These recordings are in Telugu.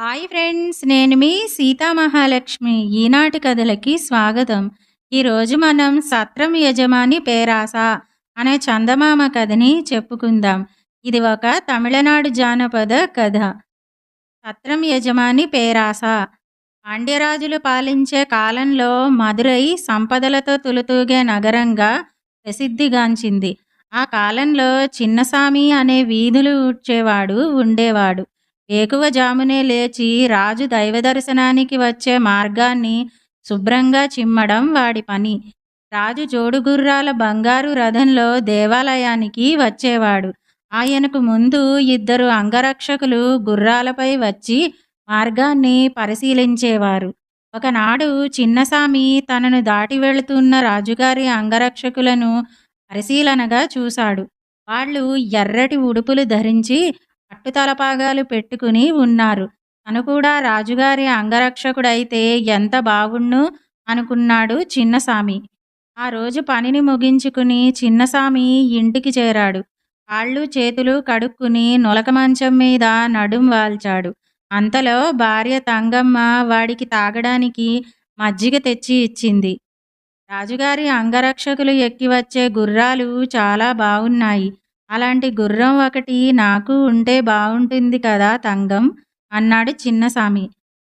హాయ్ ఫ్రెండ్స్ నేను మీ సీతామహాలక్ష్మి ఈనాటి కథలకి స్వాగతం. ఈరోజు మనం సత్రం యజమాని పేరాస అనే చందమామ కథని చెప్పుకుందాం. ఇది ఒక తమిళనాడు జానపద కథ. సత్రం యజమాని పేరాస. పాండ్యరాజులు పాలించే కాలంలో మదురై సంపదలతో తులుతూగే నగరంగా ప్రసిద్ధిగాంచింది. ఆ కాలంలో చిన్నసామి అనే వీధులు ఉడ్చేవాడు ఉండేవాడు. జామునే లేచి రాజు దైవ దర్శనానికి వచ్చే మార్గాన్ని శుభ్రంగా చిమ్మడం వాడి పని. రాజు జోడుగుర్రాల బంగారు రథంలో దేవాలయానికి వచ్చేవాడు. ఆయనకు ముందు ఇద్దరు అంగరక్షకులు గుర్రాలపై వచ్చి మార్గాన్ని పరిశీలించేవారు. ఒకనాడు చిన్నసామి తనను దాటి వెళుతున్న రాజుగారి అంగరక్షకులను పరిశీలనగా చూశాడు. వాళ్ళు ఎర్రటి ఉడుపులు ధరించి పట్టుతలపాగాలు పెట్టుకుని ఉన్నారు. తను కూడా రాజుగారి అంగరక్షకుడైతే ఎంత బాగుండు అనుకున్నాడు చిన్నసామి. ఆ రోజు పనిని ముగించుకుని చిన్నసామి ఇంటికి చేరాడు. కాళ్ళు చేతులు కడుక్కుని నులక మంచం మీద నడుం వాల్చాడు. అంతలో భార్య తంగమ్మ వాడికి తాగడానికి మజ్జిగ తెచ్చి ఇచ్చింది. రాజుగారి అంగరక్షకులు ఎక్కి వచ్చే గుర్రాలు చాలా బాగున్నాయి అలాంటి గుర్రం ఒకటి నాకు ఉంటే బాగుంటుంది కదా తంగం అన్నాడు చిన్నసామి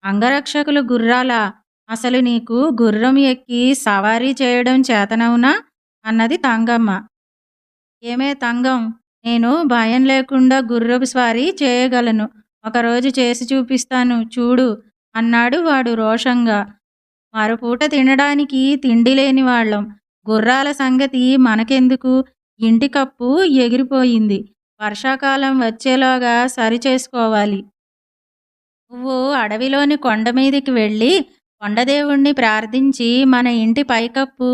అంగరక్షకులు గుర్రాలా? అసలు నీకు గుర్రం ఎక్కి సవారీ చేయడం చేతనవునా? అన్నది తంగమ్మ. ఏమే తంగం? నేను భయం లేకుండా గుర్రపు స్వారీ చేయగలను. ఒకరోజు చేసి చూపిస్తాను చూడు అన్నాడు వాడు రోషంగా. మరుపూట తినడానికి తిండి లేని వాళ్ళం. గుర్రాల సంగతి మనకెందుకు? ఇంటి కప్పు ఎగిరిపోయింది. వర్షాకాలం వచ్చేలోగా సరి చేసుకోవాలి నువ్వు అడవిలోని కొండ మీదకి వెళ్ళి కొండదేవుణ్ణి ప్రార్థించి మన ఇంటి పైకప్పు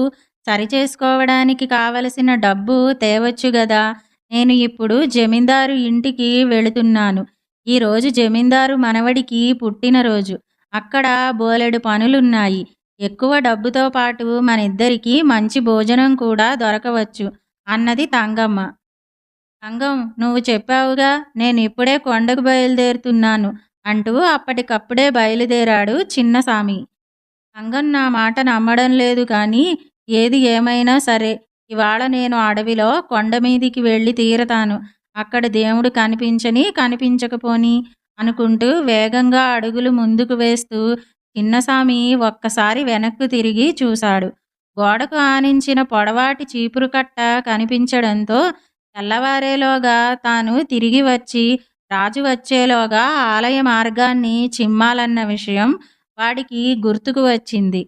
సరిచేసుకోవడానికి కావలసిన డబ్బు తేవచ్చు గదా. నేను ఇప్పుడు జమీందారు ఇంటికి వెళుతున్నాను. ఈరోజు జమీందారు మనవడికి పుట్టినరోజు. అక్కడ బోలెడు పనులున్నాయి. ఎక్కువ డబ్బుతో పాటు మన ఇద్దరికి మంచి భోజనం కూడా దొరకవచ్చు. అన్నది తంగమ్మ. తంగం నువ్వు చెప్పావుగా నేను ఇప్పుడే కొండకు బయలుదేరుతున్నాను అంటూ అప్పటికప్పుడే బయలుదేరాడు చిన్నసామి తంగం నా మాట నమ్మడం లేదు కానీ ఏది ఏమైనా సరే ఇవాళ నేను అడవిలో కొండ మీదికి వెళ్ళి తీరతాను. అక్కడ దేవుడు కనిపించని కనిపించకపోని అనుకుంటూ వేగంగా అడుగులు ముందుకు వేస్తూ చిన్నసామి ఒక్కసారి వెనక్కు తిరిగి చూశాడు. గోడకు ఆనించిన పొడవాటి చీపురు కట్ట కనిపించడంతో తెల్లవారేలోగా తాను తిరిగి వచ్చి రాజు వచ్చేలోగా ఆలయ మార్గాన్ని చిమ్మాలన్న విషయం వాడికి గుర్తుకు వచ్చింది.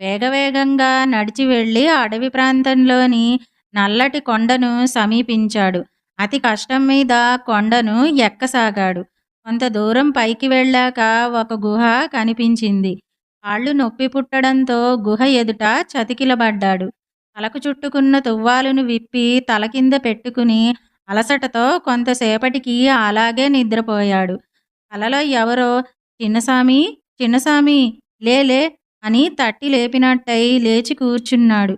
వేగవేగంగా నడిచి వెళ్ళి అడవి ప్రాంతంలోని నల్లటి కొండను సమీపించాడు. అతి కష్టం మీద కొండను ఎక్కసాగాడు. కొంత దూరం పైకి వెళ్ళాక ఒక గుహ కనిపించింది. కాళ్ళు నొప్పి పుట్టడంతో గుహ ఎదుట చతికిలబడ్డాడు. తలకు చుట్టుకున్న తువ్వాలును విప్పి తల కింద పెట్టుకుని అలసటతో కొంతసేపటికి అలాగే నిద్రపోయాడు. కలలో ఎవరో చిన్నసామి చిన్నసామి లేలే అని తట్టి లేపినట్టయి లేచి కూర్చున్నాడు.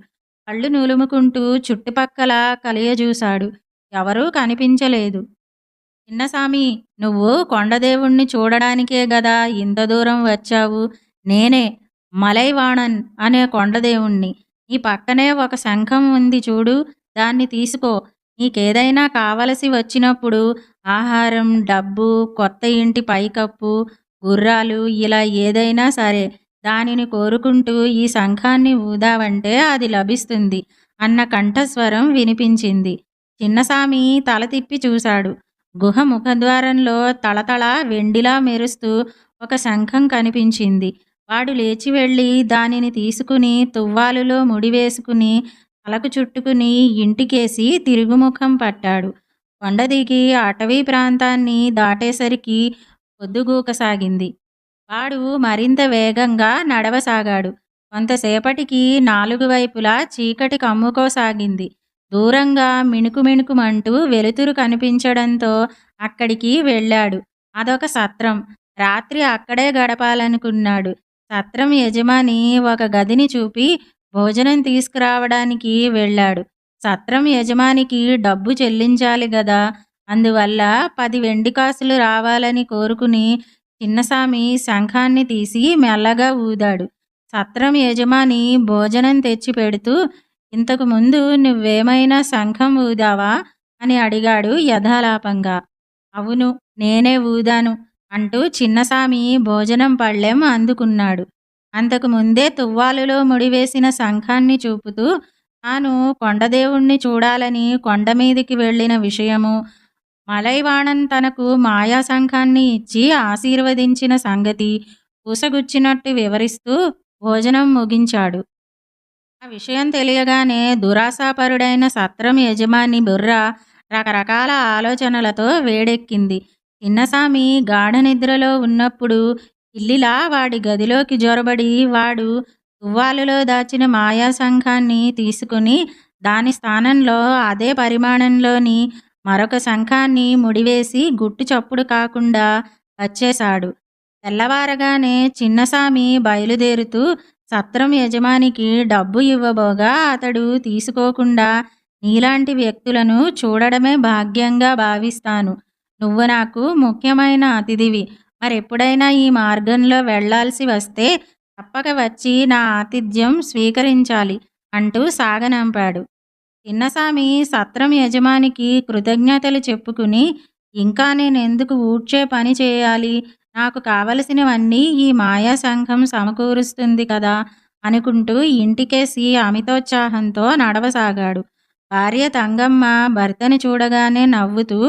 కళ్ళు నులుముకుంటూ చుట్టుపక్కల కలియజూశాడు. ఎవరూ కనిపించలేదు. చిన్నసామి నువ్వు కొండదేవుణ్ణి చూడడానికే గదా ఇంత దూరం వచ్చావు? నేనే మలైవాణన్ అనే కొండదేవుణ్ణి. ఈ పక్కనే ఒక శంఖం ఉంది చూడు దాన్ని తీసుకో. నీకేదైనా కావలసి వచ్చినప్పుడు ఆహారం డబ్బు కొత్త ఇంటి పైకప్పు గుర్రాలు ఇలా ఏదైనా సరే దానిని కోరుకుంటూ ఈ శంఖాన్ని ఊదావంటే అది లభిస్తుంది అన్న కంఠస్వరం వినిపించింది. చిన్నసామి తల తిప్పి చూశాడు. గుహ ముఖద్వారంలో తళతళ వెండిలా మెరుస్తూ ఒక శంఖం కనిపించింది. వాడు లేచి వెళ్ళి దానిని తీసుకుని తువ్వాలులో ముడివేసుకుని తలకు చుట్టుకుని ఇంటికేసి తిరుగుముఖం పట్టాడు. కొండ దిగి అటవీ ప్రాంతాన్ని దాటేసరికి పొద్దుగూకసాగింది. వాడు మరింత వేగంగా నడవసాగాడు. కొంతసేపటికి నాలుగు వైపులా చీకటి కమ్ముకోసాగింది. దూరంగా మిణుకు మిణుకుమంటూ వెలుతురు కనిపించడంతో అక్కడికి వెళ్ళాడు. అదొక సత్రం. రాత్రి అక్కడే గడపాలనుకున్నాడు. సత్రం యజమాని ఒక గదిని చూపి భోజనం తీసుకురావడానికి వెళ్ళాడు. సత్రం యజమానికి డబ్బు చెల్లించాలి గదా. అందువల్ల పది వెండి కాసులు రావాలని కోరుకుని చిన్నసామి శంఖాన్ని తీసి మెల్లగా ఊదాడు. సత్రం యజమాని భోజనం తెచ్చి పెడుతూ ఇంతకు ముందు నువ్వేమైనా శంఖం ఊదావా? అని అడిగాడు యథాలాపంగా. అవును నేనే ఊదాను. అంటూ చిన్నసామి భోజనం పళ్ళెం అందుకున్నాడు. అంతకు ముందే తువ్వాలులో ముడివేసిన శంఖాన్ని చూపుతూ తాను కొండదేవుణ్ణి చూడాలని కొండ మీదికి వెళ్ళిన విషయము మలైవాణన్ తనకు మాయా శంఖాన్ని ఇచ్చి ఆశీర్వదించిన సంగతి పూసగుచ్చినట్టు వివరిస్తూ భోజనం ముగించాడు. ఆ విషయం తెలియగానే దురాశాపరుడైన సత్రం యజమాని బుర్ర రకరకాల ఆలోచనలతో వేడెక్కింది. చిన్నసామి గాఢ నిద్రలో ఉన్నప్పుడు ఇల్లిలా వాడి గదిలోకి జొరబడి వాడు తువ్వాలులో దాచిన మాయా శంఖాన్ని తీసుకుని దాని స్థానంలో అదే పరిమాణంలోని మరొక శంఖాన్ని ముడివేసి గుట్టు చప్పుడు కాకుండా వచ్చేశాడు. తెల్లవారగానే చిన్నసామి బయలుదేరుతూ సత్రం యజమానికి డబ్బు ఇవ్వబోగా అతడు తీసుకోకుండా నీలాంటి వ్యక్తులను చూడడమే భాగ్యంగా భావిస్తాను. నువ్వు నాకు ముఖ్యమైన అతిథివి. మరెప్పుడైనా ఈ మార్గంలో వెళ్ళాల్సి వస్తే తప్పక వచ్చి నా ఆతిథ్యం స్వీకరించాలి అంటూ సాగనంపాడు. చిన్నసామి సత్రం యజమానికి కృతజ్ఞతలు చెప్పుకుని ఇంకా నేను ఎందుకు ఊడ్చే పని చేయాలి? నాకు కావలసినవన్నీ ఈ మాయా సంఘం సమకూరుస్తుంది కదా అనుకుంటూ ఇంటికేసి అమితోత్సాహంతో నడవసాగాడు. భార్య తంగమ్మ భర్తని చూడగానే నవ్వుతూ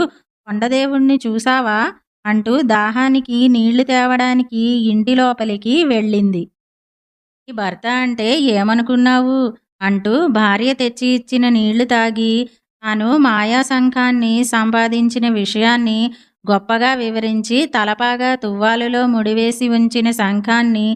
కొండదేవుణ్ణి చూసావా అంటూ దాహానికి నీళ్ళు తేవడానికి ఇంటి లోపలికి వెళ్ళింది. ఈ భర్త అంటే ఏమనుకున్నావు? అంటూ భార్య తెచ్చి ఇచ్చిన నీళ్ళు తాగి తాను మాయా శంఖాన్ని సంపాదించిన విషయాన్ని గొప్పగా వివరించి తలపాగా తువ్వాలులో ముడివేసి ఉంచిన శంఖాన్ని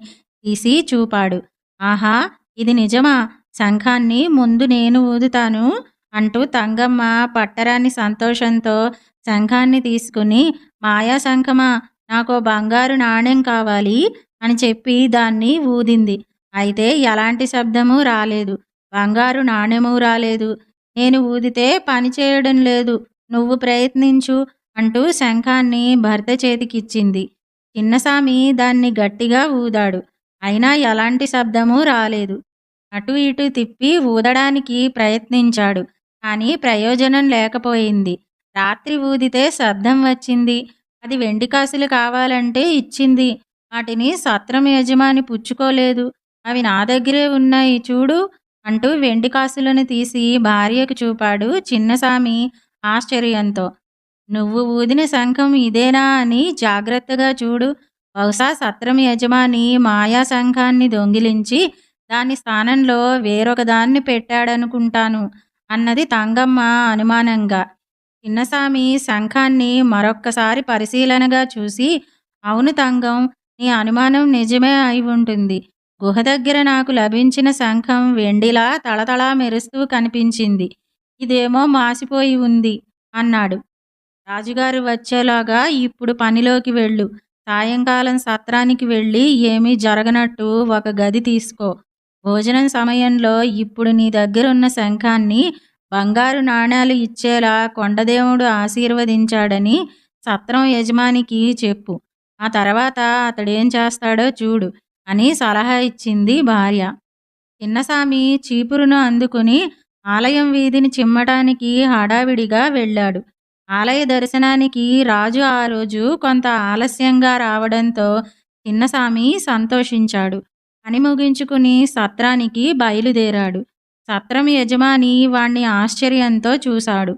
తీసి చూపాడు. ఆహా ఇది నిజమా? శంఖాన్ని ముందు నేను ఊదుతాను? అంటూ తంగమ్మ పట్టరాని సంతోషంతో శంఖాన్ని తీసుకుని మాయా శంఖమా నాకు బంగారు నాణ్యం కావాలి అని చెప్పి దాన్ని ఊదింది. అయితే ఎలాంటి శబ్దము రాలేదు. బంగారు నాణ్యము రాలేదు. నేను ఊదితే పని చేయడం లేదు. నువ్వు ప్రయత్నించు అంటూ శంఖాన్ని భర్త చేతికిచ్చింది. చిన్నసామి దాన్ని గట్టిగా ఊదాడు. అయినా ఎలాంటి శబ్దము రాలేదు. అటు ఇటు తిప్పి ఊదడానికి ప్రయత్నించాడు. కానీ ప్రయోజనం లేకపోయింది. రాత్రి ఊదితే శబ్దం వచ్చింది. అది వెండి కాసులు కావాలంటే ఇచ్చింది. వాటిని సత్రం యజమాని పుచ్చుకోలేదు. అవి నా దగ్గరే ఉన్నాయి చూడు అంటూ వెండి కాసులను తీసి భార్యకు చూపాడు చిన్నసామి ఆశ్చర్యంతో. నువ్వు ఊదిన శంఖం ఇదేనా అని జాగ్రత్తగా చూడు. బహుశా సత్రం యజమాని మాయా శంఖాన్ని దొంగిలించి దాని స్థానంలో వేరొక దాన్ని పెట్టాడనుకుంటాను అన్నది తంగమ్మ అనుమానంగా. చిన్నసామి శంఖాన్ని మరొక్కసారి పరిశీలనగా చూసి అవును తంగం నీ అనుమానం నిజమే అయి ఉంటుంది. గుహ దగ్గర నాకు లభించిన శంఖం వెండిలా తళతళా మెరుస్తూ కనిపించింది. ఇదేమో మాసిపోయి ఉంది అన్నాడు. రాజుగారు వచ్చేలాగా ఇప్పుడు పనిలోకి వెళ్ళు. సాయంకాలం సత్రానికి వెళ్ళి ఏమీ జరగనట్టు ఒక గది తీసుకో. భోజనం సమయంలో ఇప్పుడు నీ దగ్గరున్న శంఖాన్ని బంగారు నాణేలు ఇచ్చేలా కొండదేవుడు ఆశీర్వదించాడని సత్రం యజమానికి చెప్పు. ఆ తర్వాత అతడేం చేస్తాడో చూడు అని సలహా ఇచ్చింది భార్య. చిన్నసామి చీపురును అందుకుని ఆలయం వీధిని చిమ్మటానికి హడావిడిగా వెళ్ళాడు. ఆలయ దర్శనానికి రాజు ఆ రోజు కొంత ఆలస్యంగా రావడంతో చిన్నసామి సంతోషించాడు. పని ముగించుకుని సత్రానికి బయలుదేరాడు. సత్రం యజమాని వాణ్ణి ఆశ్చర్యంతో చూశాడు.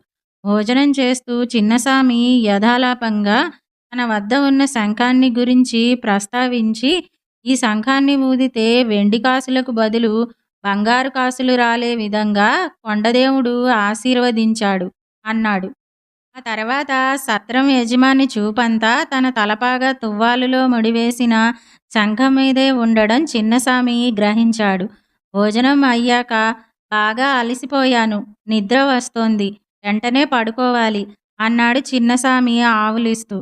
భోజనం చేస్తూ చిన్నసామి యథాలాపంగా తన వద్ద ఉన్న శంఖాన్ని గురించి ప్రస్తావించి ఈ శంఖాన్ని ఊదితే వెండి కాసులకు బదులు బంగారు కాసులు రాలే విధంగా కొండదేవుడు ఆశీర్వదించాడు అన్నాడు. ఆ తర్వాత సత్రం యజమాని చూపంతా తన తలపాగా తువ్వాలులో ముడివేసిన శంఖం మీదే ఉండడం చిన్నసామి గ్రహించాడు. భోజనం అయ్యాక బాగా అలసిపోయాను. నిద్ర వస్తోంది. వెంటనే పడుకోవాలి అన్నాడు చిన్నసామి ఆవులిస్తూ.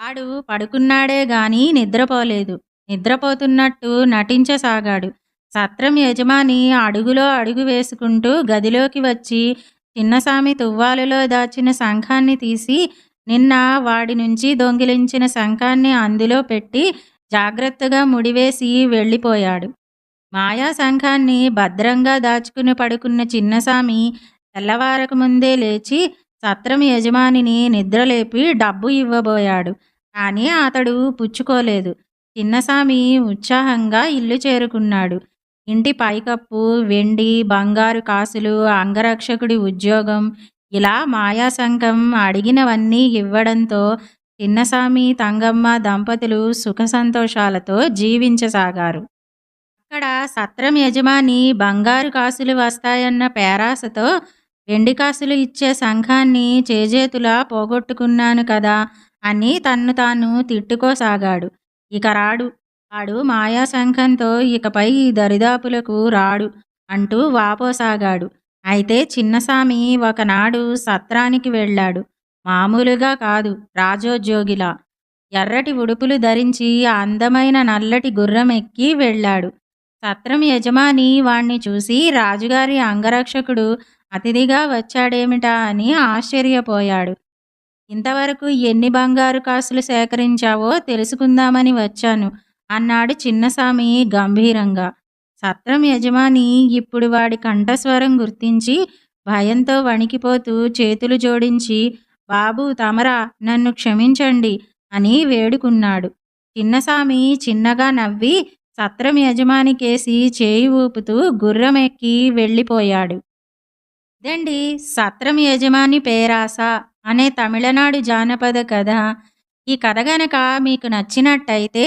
వాడు పడుకున్నాడే గాని నిద్రపోలేదు. నిద్రపోతున్నట్టు నటించసాగాడు. సత్రం యజమాని అడుగులో అడుగు వేసుకుంటూ గదిలోకి వచ్చి చిన్నసామి తువ్వాలులో దాచిన శంఖాన్ని తీసి నిన్న వాడి నుంచి దొంగిలించిన శంఖాన్ని అందులో పెట్టి జాగ్రత్తగా ముడివేసి వెళ్ళిపోయాడు. మాయాశంఖాన్ని భద్రంగా దాచుకుని పడుకున్న చిన్నసామి తెల్లవారక ముందే లేచి సత్రం యజమానిని నిద్రలేపి డబ్బు ఇవ్వబోయాడు. కానీ అతడు పుచ్చుకోలేదు. చిన్నసామి ఉత్సాహంగా ఇల్లు చేరుకున్నాడు. ఇంటి పైకప్పు వెండి బంగారు కాసులు అంగరక్షకుడి ఉద్యోగం ఇలా మాయాశంఖం అడిగినవన్నీ ఇవ్వడంతో చిన్నసామి తంగమ్మ దంపతులు సుఖ సంతోషాలతో జీవించసాగారు. ఇక్కడ సత్రం యజమాని బంగారు కాసులు వస్తాయన్న పేరాసతో వెండి కాసులు ఇచ్చే సంఘాన్ని చేజేతులా పోగొట్టుకున్నాను కదా అని తన్ను తాను తిట్టుకోసాగాడు. ఇక రాడు. వాడు మాయా శంఖంతో ఇకపై ఈ దరిదాపులకు రాడు అంటూ వాపోసాగాడు. అయితే చిన్నసామి ఒకనాడు సత్రానికి వెళ్ళాడు. మామూలుగా కాదు రాజోద్యోగిలా. ఎర్రటి ఉడుపులు ధరించి అందమైన నల్లటి గుర్రం ఎక్కి వెళ్ళాడు. సత్రం యజమాని వాణ్ణి చూసి రాజుగారి అంగరక్షకుడు అతిథిగా వచ్చాడేమిటా అని ఆశ్చర్యపోయాడు. ఇంతవరకు ఎన్ని బంగారు కాసులు సేకరించావో తెలుసుకుందామని వచ్చాను అన్నాడు చిన్నసామి గంభీరంగా. సత్రం యజమాని ఇప్పుడు వాడి కంఠస్వరం గుర్తించి భయంతో వణికిపోతూ చేతులు జోడించి బాబు తమరా నన్ను క్షమించండి అని వేడుకున్నాడు. చిన్నసామి చిన్నగా నవ్వి సత్రం యజమానికేసి చేయి ఊపుతూ గుర్రమెక్కి వెళ్ళిపోయాడు. ఇదండి సత్రం యజమాని పేరాస అనే తమిళనాడు జానపద కథ. ఈ కథ గనక మీకు నచ్చినట్టయితే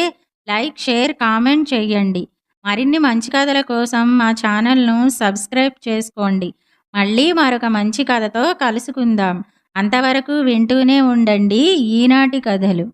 లైక్ షేర్ కామెంట్ చేయండి మరిన్ని మంచి కథల కోసం మా ఛానల్ను సబ్స్క్రైబ్ చేసుకోండి. మళ్ళీ మరొక మంచి కథతో కలుసుకుందాం. అంతవరకు వింటూనే ఉండండి ఈనాటి కథలు.